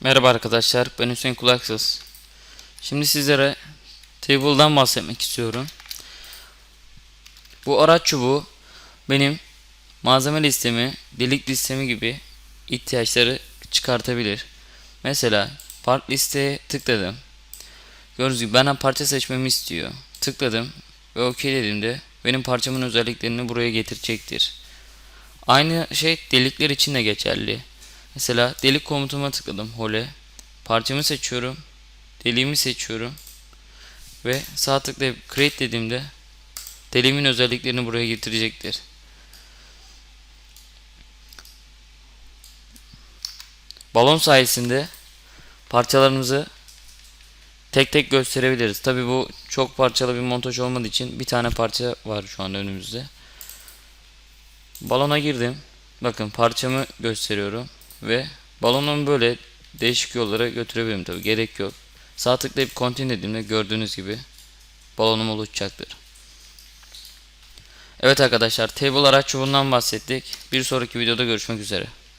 Merhaba arkadaşlar, ben Hüseyin Kulaksız. Şimdi sizlere Table'dan bahsetmek istiyorum. Bu araç çubuğu benim malzeme listemi, delik listemi gibi ihtiyaçları çıkartabilir. Mesela part listeye tıkladım. Gördüğünüz gibi benden parça seçmemi istiyor. Tıkladım ve OK dediğimde benim parçamın özelliklerini buraya getirecektir. Aynı şey delikler için de geçerli. Mesela delik komutuma tıkladım hole. Parçamı seçiyorum. Deliğimi seçiyorum. Ve sağ tıklayıp create dediğimde deliğimin özelliklerini buraya getirecektir. Balon sayesinde parçalarımızı tek tek gösterebiliriz. Tabi bu çok parçalı bir montaj olmadığı için bir tane parça var şu an önümüzde. Balona girdim. Bakın parçamı gösteriyorum ve balonumu böyle değişik yollara götürebilirim tabi gerek yok. Sağ tıklayıp continue dediğimde gördüğünüz gibi balonum oluşacaktır. Evet arkadaşlar table araç çubuğundan bahsettik. Bir sonraki videoda görüşmek üzere.